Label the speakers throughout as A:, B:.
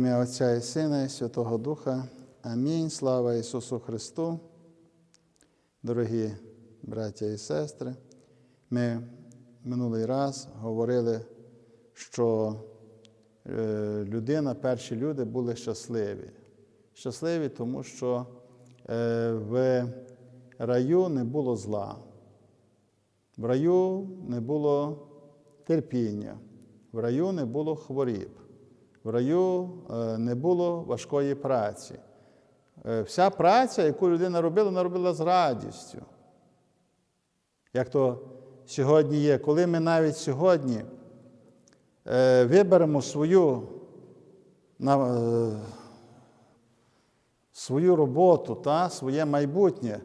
A: ім'я Отця і Сина, і Святого Духа. Амінь. Слава Ісусу Христу. Дорогі браття і сестри, ми минулий раз говорили, що е, людина, перші люди були щасливі. Щасливі, тому що е, в раю не було зла, в раю не було терпіння, в раю не було хворіб, в раю е, не було важкої праці. Е, Вся праця, яку людина робила, вона робила з радістю. Як то сьогодні є, коли ми навіть сьогодні е, виберемо свою, свою роботу, та, своє майбутнє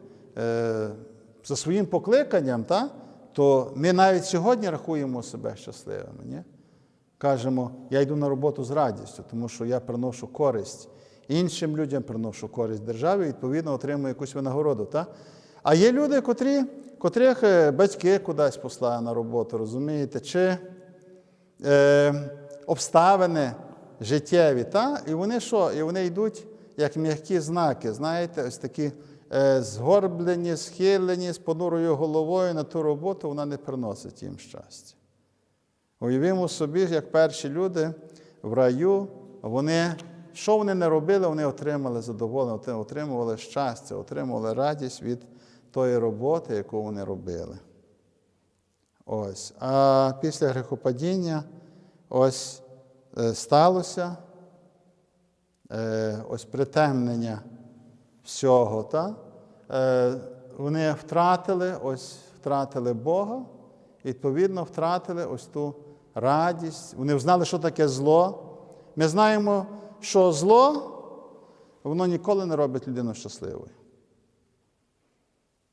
A: за своїм покликанням, та, то ми навіть сьогодні рахуємо себе щасливими. Ні? Кажемо, я йду на роботу з радістю, тому що я приношу користь іншим людям, приношу користь державі, відповідно, отримую якусь винагороду. Та? А є люди, котрі, котрих е, батьки кудись послали на роботу, розумієте, чи е, обставини життєві. Та? І вони що? І вони йдуть як м'які знаки, знаєте, ось такі е, згорблені, схилені, з понурою головою на ту роботу, вона не приносить їм щастя. Уявімо собі, як перші люди в раю, вони, що вони не робили, вони отримали задоволення, отримували щастя, отримували радість від тої роботи, яку вони робили. Ось. А після грехопадіння ось е, сталося е, ось притемнення всього. Та? Е, Вони втратили, ось втратили Бога, відповідно, втратили ось ту радість. Вони знали, що таке зло. Ми знаємо, що зло, воно ніколи не робить людину щасливою.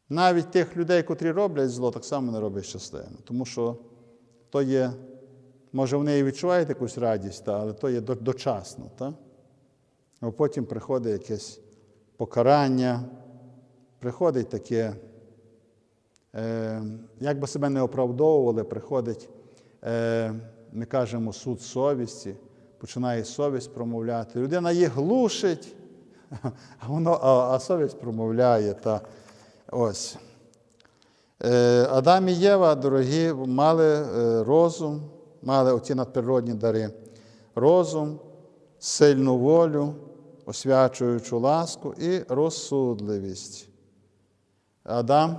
A: Навіть тих людей, котрі роблять зло, так само не роблять щасливими. Тому що то є, може, вони і відчувають якусь радість, та, але то є дочасно. Та? А потім приходить якесь покарання, приходить таке, е, як би себе не оправдовували, приходить, ми кажемо, суд совісті, починає совість промовляти. Людина її глушить, а, воно, а совість промовляє. Та, ось. Е, Адам і Єва, дорогі, мали е, розум, мали оці надприродні дари. Розум, сильну волю, освячуючу ласку і розсудливість. Адам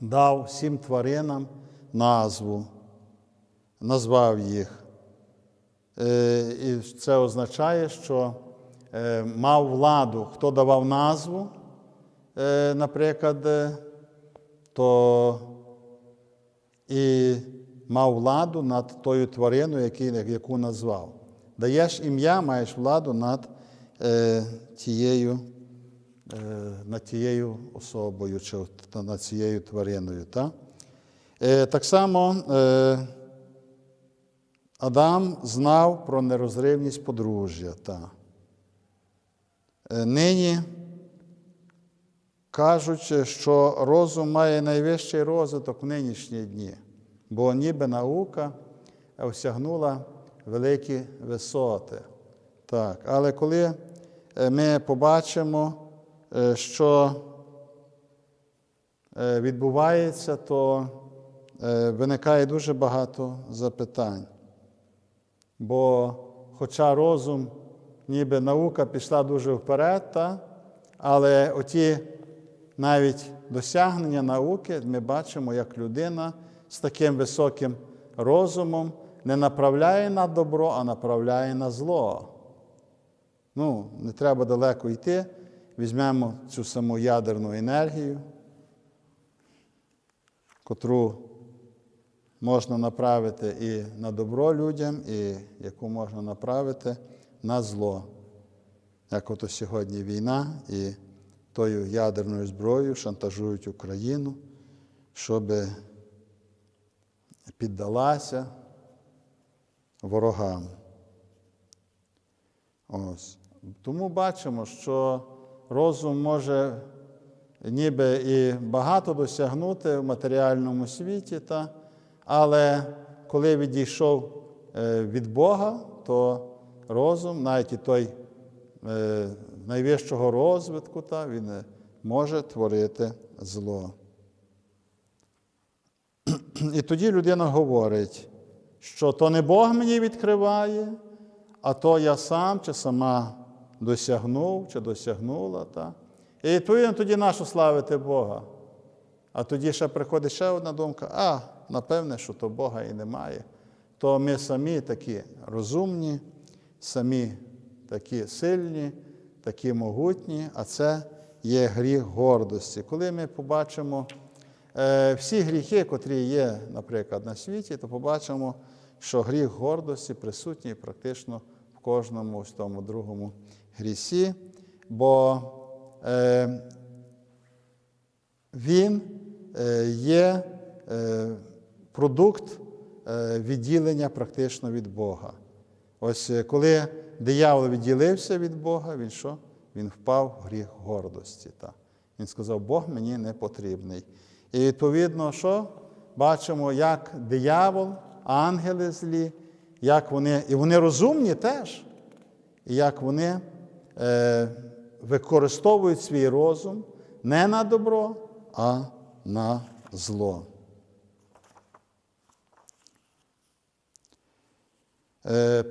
A: дав всім тваринам назву, назвав їх. Е, І це означає, що е, мав владу, хто давав назву, е, наприклад, то і мав владу над тою твариною, яку назвав. Даєш ім'я, маєш владу над тією, над тією особою чи над цією твариною. Та? Е, так само Адам знав про нерозривність подружжя. Та. Е, нині кажуть, що розум має найвищий розвиток в нинішні дні, бо ніби наука осягнула великі висоти. Так, Але коли е, ми побачимо, е, що відбувається, то виникає дуже багато запитань. Бо, хоча розум, ніби наука пішла дуже вперед, та, але оті навіть досягнення науки ми бачимо, як людина з таким високим розумом не направляє на добро, а направляє на зло. Ну, не треба далеко йти. Візьмемо цю саму ядерну енергію, котру можна направити і на добро людям, і яку можна направити на зло. Як ото сьогодні війна і тою ядерною зброєю шантажують Україну, щоб піддалася ворогам. Ось. Тому бачимо, що розум може ніби і багато досягнути в матеріальному світі, та, але коли відійшов е, від Бога, то розум, навіть і той е, найвищого розвитку, він е, може творити зло. І тоді людина говорить, що то не Бог мені відкриває, а то я сам чи сама досягнув чи досягнула. Та? І відповідно тоді нащо славити Бога. А тоді ще приходить ще одна думка: а, напевне, що то Бога і немає. То ми самі такі розумні, самі такі сильні, такі могутні, а це є гріх гордості. Коли ми побачимо е, всі гріхи, котрі є, наприклад, на світі, то побачимо, що гріх гордості присутній практично в кожному ось тому другому грісі, бо е, він е, є е, продукт е, відділення практично від Бога. Ось е, коли диявол відділився від Бога, він що? Він впав в гріх гордості. Та. Він сказав, Бог мені не потрібний. І відповідно, що? Бачимо, як диявол, ангели злі, як вони, і вони розумні теж, і як вони е, використовують свій розум не на добро, а на зло.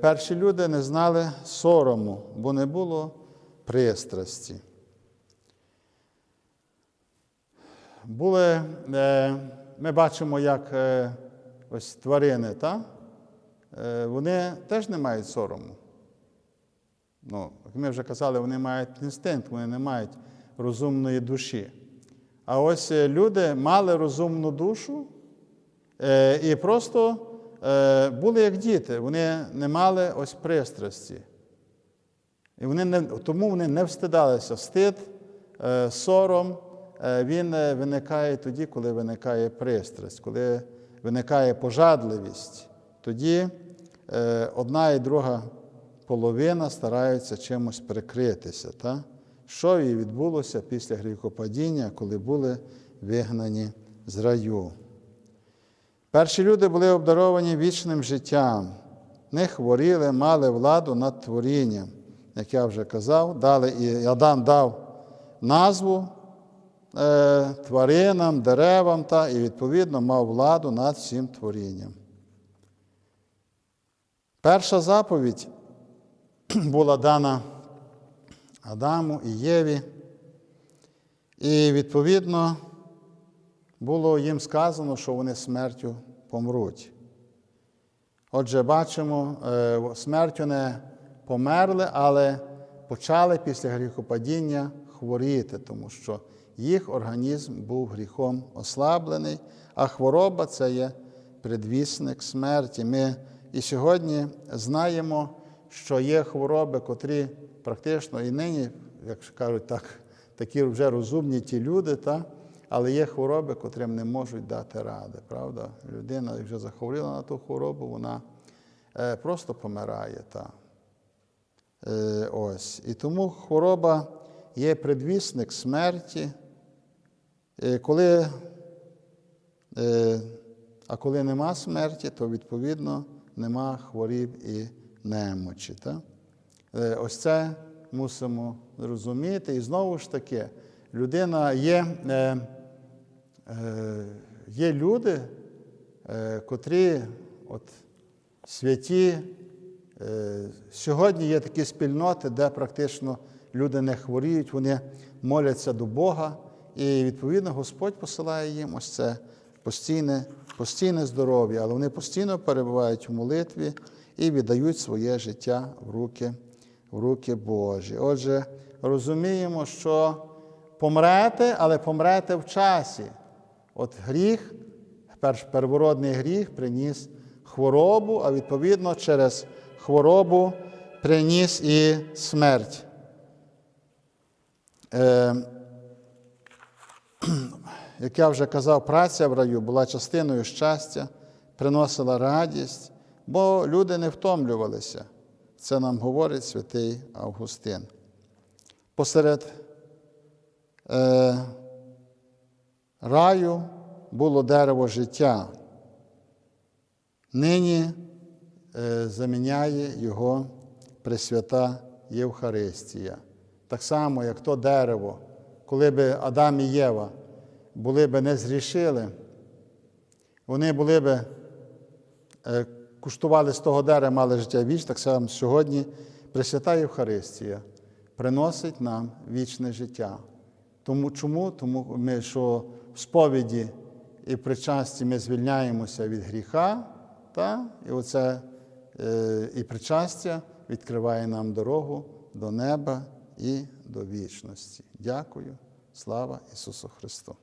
A: Перші люди не знали сорому, бо не було пристрасті. Були, е, ми бачимо, як е, ось тварини, та? Е, вони теж не мають сорому. Ну, як ми вже казали, вони мають інстинкт, вони не мають розумної душі. А ось е, люди мали розумну душу е, і просто е, були як діти, вони не мали ось пристрасті. І вони не, тому вони не встидалися. Стид, е, сором, е, він е, виникає тоді, коли виникає пристрасть, коли виникає пожадливість. Тоді е, одна і друга половина стараються чимось прикритися. Та? Що і відбулося після гріхопадіння, коли були вигнані з раю. Перші люди були обдаровані вічним життям, не хворіли, мали владу над творінням, як я вже казав, дали, і Адам дав назву е, тваринам, деревам та, і, відповідно, мав владу над всім творінням. Перша заповідь була дана Адаму і Єві, і, відповідно, було їм сказано, що вони смертю помруть. Отже, бачимо, е, смертю не померли, але почали після гріхопадіння хворіти, тому що їх організм був гріхом ослаблений, а хвороба це є предвісник смерті. Ми і сьогодні знаємо, що є хвороби, котрі практично і нині, як кажуть, так, такі вже розумні ті люди, та, але є хвороби, котрим не можуть дати ради. Правда? Людина, як вже захворіла на ту хворобу, вона е, просто помирає. Та. Е, ось. І тому хвороба є предвісник смерті. Е, коли, а коли нема смерті, то відповідно нема хворіб і немочі. Та? Ось це мусимо зрозуміти. І знову ж таки, людина є, є люди, е, котрі от, святі. Е, сьогодні є такі спільноти, де практично люди не хворіють, вони моляться до Бога, і відповідно Господь посилає їм ось це постійне, постійне здоров'я, але вони постійно перебувають в молитві і віддають своє життя в руки, в руки Божі. Отже, розуміємо, що помрете, але помрете в часі. От гріх, первородний гріх приніс хворобу, а відповідно через хворобу приніс і смерть. Е, як я вже казав, праця в раю була частиною щастя, приносила радість, бо люди не втомлювалися. Це нам говорить святий Августин. Посеред е, раю було дерево життя. Нині е, заміняє його Пресвята Євхаристія. Так само, як то дерево, коли би Адам і Єва були би не зрішили, вони були би е, куштували з того дерева, мали життя віч, так само сьогодні Пресвята Євхаристія приносить нам вічне життя. Тому чому? Тому ми, що сповіді і причасті ми звільняємося від гріха, та? і оце е, і причастя відкриває нам дорогу до неба і до вічності. Дякую. Слава Ісусу Христу!